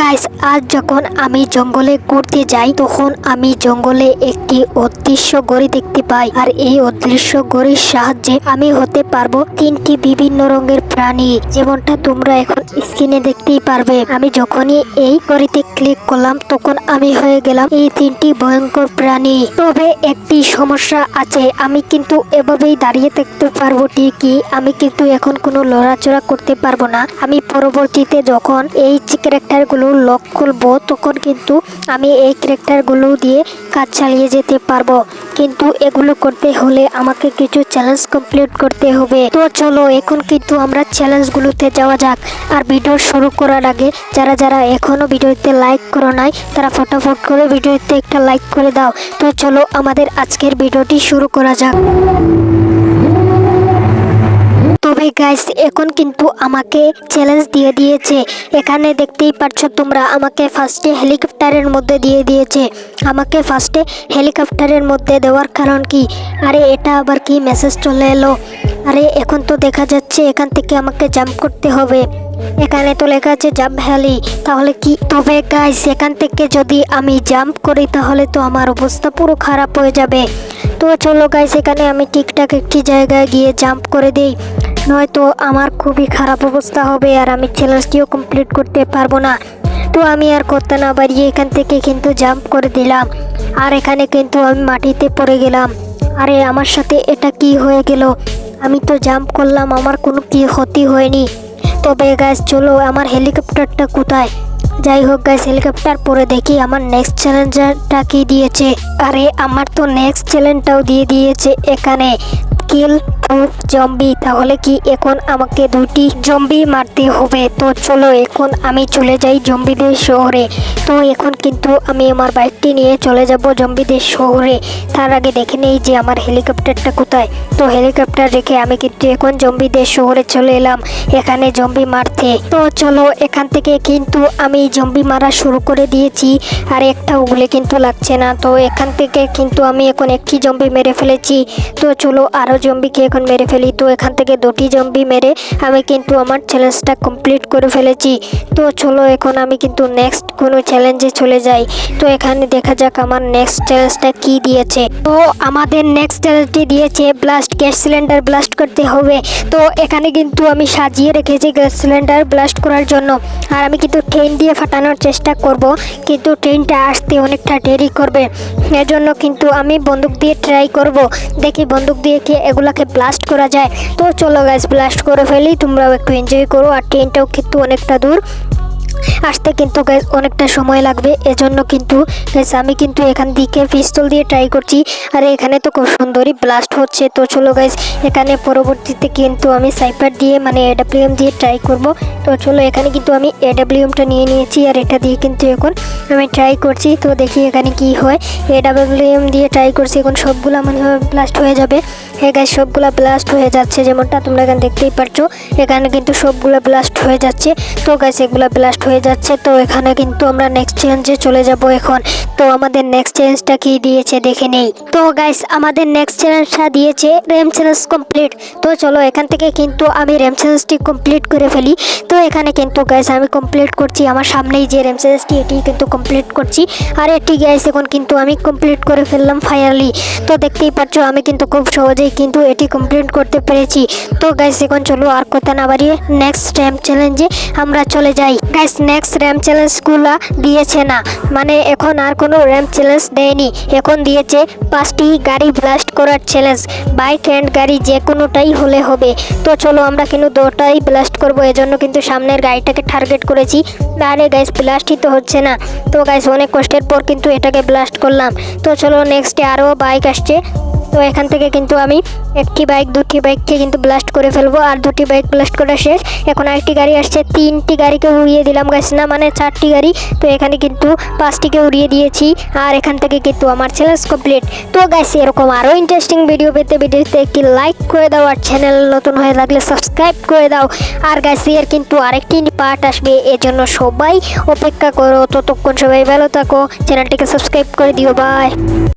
Guys আজ যখন আমি জঙ্গলে ঘুরতে যাই, তখন আমি জঙ্গলে একটি অদৃশ্য গড়ি দেখতে পাই। আর এই অদৃশ্য গড়ির সাহায্যে আমি হতে পারব তিনটি বিভিন্ন রঙের প্রাণী। যেমনটা তোমরা এখন স্ক্রিনে দেখতেই পারবে। আমি যখনই এই গড়িতে ক্লিক করলাম, তখন আমি হয়ে গেলাম এই তিনটি ভয়ঙ্কর প্রাণী। তবে একটি সমস্যা আছে, আমি কিন্তু এভাবেই দাঁড়িয়ে থাকতে পারব ঠিকই। আমি কিন্তু এখন কোনো লড়াচড়া করতে পারব না। আমি পরবর্তীতে যখন এই ক্যারেক্টারগুলো লক খুলবো তখন কিন্তু আমি এই ক্যারেক্টারগুলো দিয়ে কাজ চালিয়ে যেতে পারব। কিন্তু এগুলো করতে হলে আমাকে কিছু চ্যালেঞ্জ কমপ্লিট করতে হবে। তো চলো, এখন কিন্তু আমরা চ্যালেঞ্জ গুলোতে যাওয়া যাক। আর ভিডিও শুরু করার আগে যারা যারা এখনও ভিডিওতে লাইক করো নাই, তারা ফটাফট করে ভিডিওতে একটা লাইক করে দাও। তো চলো, আমাদের আজকের ভিডিওটি শুরু করা যাক। তবে গাইস এখন কিন্তু আমাকে চ্যালেঞ্জ দিয়ে দিয়েছে। এখানে দেখতেই পাচ্ছ তোমরা, আমাকে ফার্স্টে হেলিকপ্টারের মধ্যে দিয়ে দিয়েছে। আমাকে ফার্স্টে হেলিকপ্টারের মধ্যে দেওয়ার কারণ কি? আরে, এটা আবার কি মেসেজ চলে এলো? আরে, এখন তো দেখা যাচ্ছে এখান থেকে আমাকে জাম্প করতে হবে। এখানে তো লেখা আছে জাম্প ভ্যালি তাহলে কি? তবে গাইস এখান থেকে যদি আমি জাম্প করি, তাহলে তো আমার অবস্থা পুরো খারাপ হয়ে যাবে। তো চলো গাইস এখানে আমি ঠিকঠাক একটি জায়গায় গিয়ে জাম্প করে দিই। নয়তো আমার খুবই খারাপ অবস্থা হবে আর আমি চ্যালেঞ্জটিও কমপ্লিট করতে পারব না। তো আমি আর করতে না বাড়িয়ে এখান থেকে কিন্তু জাম্প করে দিলাম। আর এখানে কিন্তু আমি মাটিতে পড়ে গেলাম। আরে আমার সাথে এটা কি হয়ে গেল? আমি তো জাম্প করলাম, আমার কোনো কি ক্ষতি হয়নি। তবে গাছ চলো আমার হেলিকপ্টারটা কোথায়? যাই হোক গাইস হেলিকপ্টার পরে দেখি আমার নেক্সট চ্যালেঞ্জটা কি দিয়েছে। আরে আমার তো নেক্সট চ্যালেঞ্জটাও দিয়ে দিয়েছে এখানে। কিল জম্বি তাহলে কি এখন আমাকে দুটি জম্বি মারতে হবে? তো চলো, এখন আমি চলে যাই জম্বিদের শহরে। তো এখন কিন্তু আমি আমার বাইকটি নিয়ে চলে যাব জম্বিদের শহরে। তার আগে দেখে নেই যে আমার হেলিকপ্টারটা কোথায়। তো হেলিকপ্টার রেখে আমি কিন্তু এখন জম্বিদের শহরে চলে এলাম, এখানে জম্বি মারতে। তো চলো, এখান থেকে কিন্তু আমি জম্বি মারা শুরু করে দিয়েছি, আর একটা উগলে কিন্তু লাগছে না। তো এখান থেকে কিন্তু আমি এখন একটি জম্বি মেরে ফেলেছি। তো চলো আরও জম্বিকে এখন মেরে ফেলি? তো এখান থেকে দুটি জম্বি মেরে আমি কিন্তু আমার চ্যালেঞ্জটা কমপ্লিট করে ফেলেছি। তো চলো এখন আমি কিন্তু নেক্সট কোনো চ্যালেঞ্জে চলে যাই। তো এখানে দেখা যাক আমার নেক্সট চ্যালেঞ্জটা কি দিয়েছে। তো আমাদের নেক্সট চ্যালেঞ্জটি দিয়েছে ব্লাস্ট গ্যাস সিলিন্ডার ব্লাস্ট করতে হবে। তো এখানে কিন্তু আমি সাজিয়ে রেখেছি গ্যাস সিলিন্ডার ব্লাস্ট করার জন্য। আর আমি কিন্তু ট্রেন দিয়ে ফাটানোর চেষ্টা করব, কিন্তু ট্রেনটা আসতে অনেকটা দেরি করবে। এজন্য কিন্তু আমি বন্দুক দিয়ে ট্রাই করব। দেখি বন্দুক দিয়ে কি এগুলাকে ব্লাস্ট করা যায়। তো চলো গ্যাস ব্লাস্ট করে ফেলি, তোমরাও একটু এনজয় করো। আর ট্রেনটাও কিন্তু অনেকটা দূর। আসতে কিন্তু গ্যাস অনেকটা সময় লাগবে, এজন্য কিন্তু গ্যাস আমি কিন্তু এখান থেকে পিস্তল দিয়ে ট্রাই করছি। আর এখানে তো খুব সুন্দরই ব্লাস্ট হচ্ছে। তো চলো গাইজ এখানে পরবর্তীতে কিন্তু আমি সাইপার দিয়ে মানে এডাব্লিউএম দিয়ে ট্রাই করব। তো চলো এখানে কিন্তু আমি এডাব্লিউএমটা নিয়ে নিয়েছি, আর এটা দিয়ে কিন্তু এখন আমি ট্রাই করছি। তো দেখি এখানে কি হয়। এডাব্লিউএম দিয়ে ট্রাই করছি, এখন সবগুলো মানে ব্লাস্ট হয়ে যাবে। হ্যাঁ গাইজ সবগুলো ব্লাস্ট হয়ে যাচ্ছে যেমনটা তোমরা এখানে দেখতেই পারছ। এখানে কিন্তু সবগুলো ব্লাস্ট হয়ে যাচ্ছে। তো গাইজ এগুলো ব্লাস্ট হয়ে যাচ্ছে। তো এখানে কিন্তু আমরা নেক্সট চেঞ্জে চলে যাব এখন। তো আমাদের নেক্সট চ্যালেঞ্জটা কি দিয়েছে দেখে নেই। তো গাইস আমাদের নেক্সট চ্যালেঞ্জটা দিয়েছে র্যাম চ্যালেঞ্জ কমপ্লিট তো চলো এখান থেকে কিন্তু আমি র্যাম চ্যালেঞ্জটি কমপ্লিট করে ফেলি। তো এখানে কিন্তু গাইস আমি কমপ্লিট করছি। আমার সামনেই যে র্যাম চ্যালেঞ্জটি এটি কিন্তু কমপ্লিট করছি। আর এটি গাইস এখন কিন্তু আমি কমপ্লিট করে ফেললাম ফাইনালি তো দেখতেই পাচ্ছ, আমি কিন্তু খুব সহজেই কিন্তু এটি কমপ্লিট করতে পেরেছি। তো গাইস এখন চলো আর কথা না বাড়িয়ে নেক্সট র্যাম চ্যালেঞ্জে আমরা চলে যাই। গাইস নেক্সট র্যাম চ্যালেঞ্জগুলো দিয়েছে না। মানে এখন আর কোনো র্যাম চ্যালেঞ্জ দেয়নি। এখন দিয়েছে পাঁচটি গাড়ি ব্লাস্ট করার চ্যালেঞ্জ বাইক অ্যান্ড গাড়ি যে কোনোটাই হলে হবে। তো চলো আমরা কিন্তু দুটাই ব্লাস্ট করব। এজন্য কিন্তু সামনের গাড়িটাকে টার্গেট করেছি। আরে গাইস ব্লাস্টই তো হচ্ছে না। তো গাইস অনেক কষ্টের পর কিন্তু এটাকে ব্লাস্ট করলাম। তো চলো নেক্সটে আরও বাইক আসছে। তো এখান থেকে কিন্তু আমি একটি বাইক দুটি বাইককে কিন্তু ব্লাস্ট করে ফেলব। আর দুটি বাইক ব্লাস্ট করা শেষ। এখন আরেকটি গাড়ি আসছে। তিনটি গাড়িকে উড়িয়ে দিলাম গাছ না মানে চারটি গাড়ি। তো এখানে কিন্তু পাঁচটিকে উড়িয়ে দিয়েছি। আর এখান থেকে কিন্তু আমার চ্যালেঞ্জ কমপ্লিট তো গাছ এরকম আরও ইন্টারেস্টিং ভিডিও পেতে ভিডিওতে একটি লাইক করে দাও। আর চ্যানেল নতুন হয়ে থাকলে সাবস্ক্রাইব করে দাও। আর গাছ এর কিন্তু আরেকটি পার্ট আসবে। এজন্য সবাই অপেক্ষা করো। ততক্ষণ সবাই ভালো থাকো। চ্যানেলটিকে সাবস্ক্রাইব করে দিও। বাই